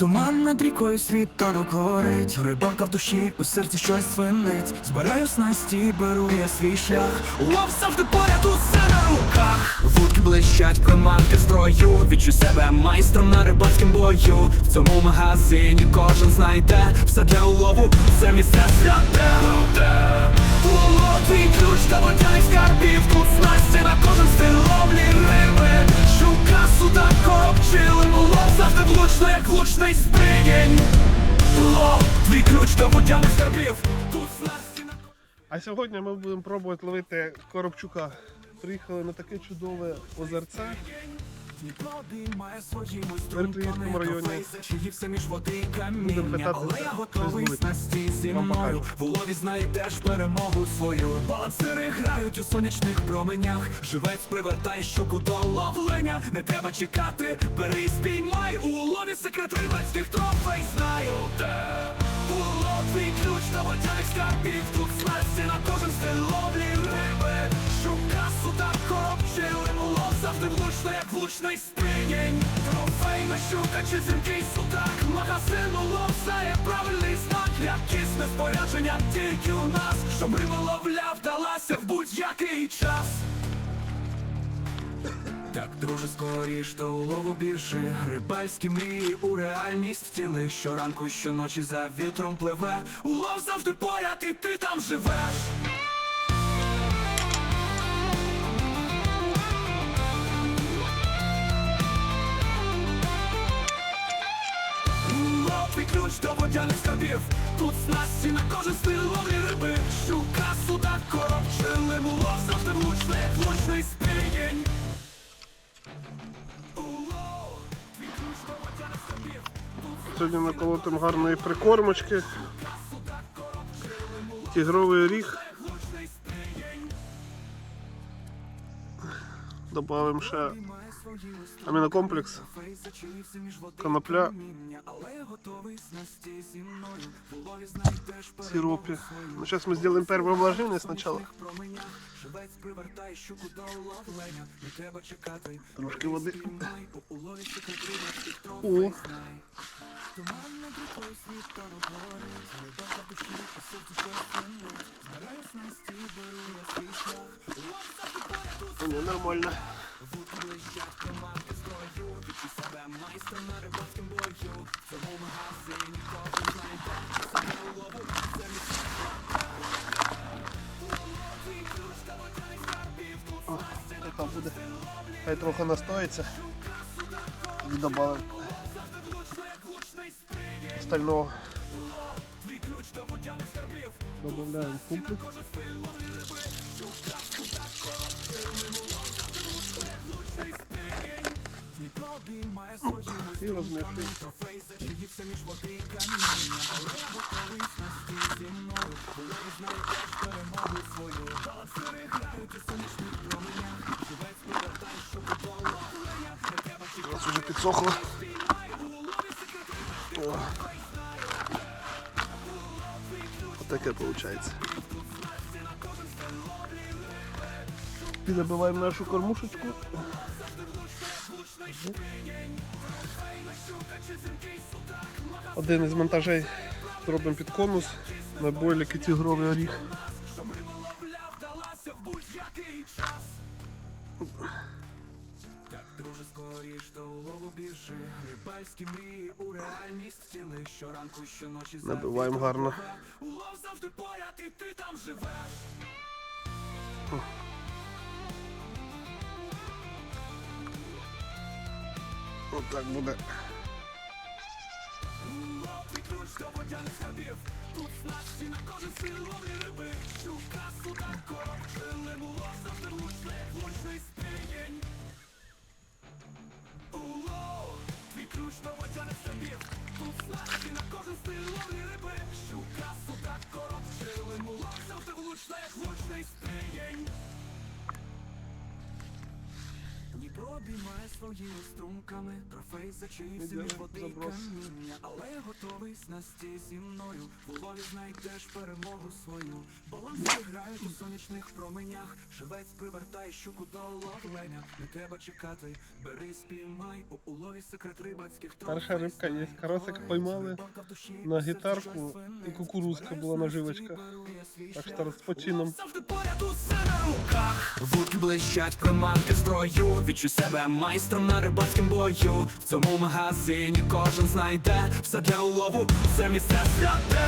Туман над рікою світанок горить Рибалка в душі, у серці щось свинить. Збираю снасті, беру я свій шлях. Лов завжди поряд усе на руках. Вудки блищать, приманки строю. Відчуй себе майстром на рибальському бою. В цьому магазині кожен знайде. Все для улову, це місце святе як лучний спригінь Лов, твій ключ до водяних на А сьогодні ми будемо пробувати ловити коробчука. Приїхали на таке чудове озерце. В Верхоївському районі. Будемо Будемо питати, але я готовий снасті зі мною. В улові знайдеш перемогу свою. Балансири грають у сонячних променях. Живець привертає щуку до ловлення. Не треба чекати, бери і спіймай У улові секрет рибацьких трофей знаю Де улов, твій ключ та водяних скарбів Тут снасті на кожен стиль ловлі риби. Щука, суда, короб, Завжди влучно, як влучний спригінь Трофейна щука чи зіркий судак. Магазин улов це є правильний знак. Якісне спорядження тільки у нас. Щоб риба ловля вдалася в будь-який час. Так, друже, скоріш до улову більше Рибальські мрії у реальність втіли. Щоранку, щоночі за вітром пливе. Улов завжди поряд і ти там живеш водяних скарбів Тут снасті на кожен стиль ловлі риби Щука, суда, короб, чилим Улов завжди влучний, влучний скарбів Сьогодні наколотимо гарної прикормочки. Тігровий ріг. Добавимо ще амінокомплекс, конопля, сиропе. Ну, сейчас мы сделаем первое вложение сначала. Трошки води. О, О, не, нормально. О, така буде. Хай трохи настоїться. І додамо остального. Добавляємо комплекс. І розмішуємо. У нас уже підсохло. О. Отаке виходить. Підобиваємо нашу кормушечку. Один із монтажей зробимо під конус на бойліки тігровий оріг. Так, друже, скоріш до улову біжи. Рибальські мрії у реальність втіли Щоранку, щоночі за Набиваємо гарно. Улов завжди поряд і ти там живеш риби Щука, суда, короб, чилим Улов завжди влучний, як влучний спригінь обіймає своїми струмками, трофей Ідеально, між води і каміння, але готовий снасті зі мною. В улові знайдеш перемогу свою. Баланси грають у сонячних променях. Живець привертає щуку до ловленя. Не треба чекати, бери спіймай у улові секрет рибацьких Перша рибка є. Карасик поймали на гітарку і кукурузка була наживочка. Так що розпочином. Завжди поряд усе на руках блищать, приманки строю. Відчуй себе майстром на рибацьким бою. В цьому магазині кожен знайде Все для улову, це місце святе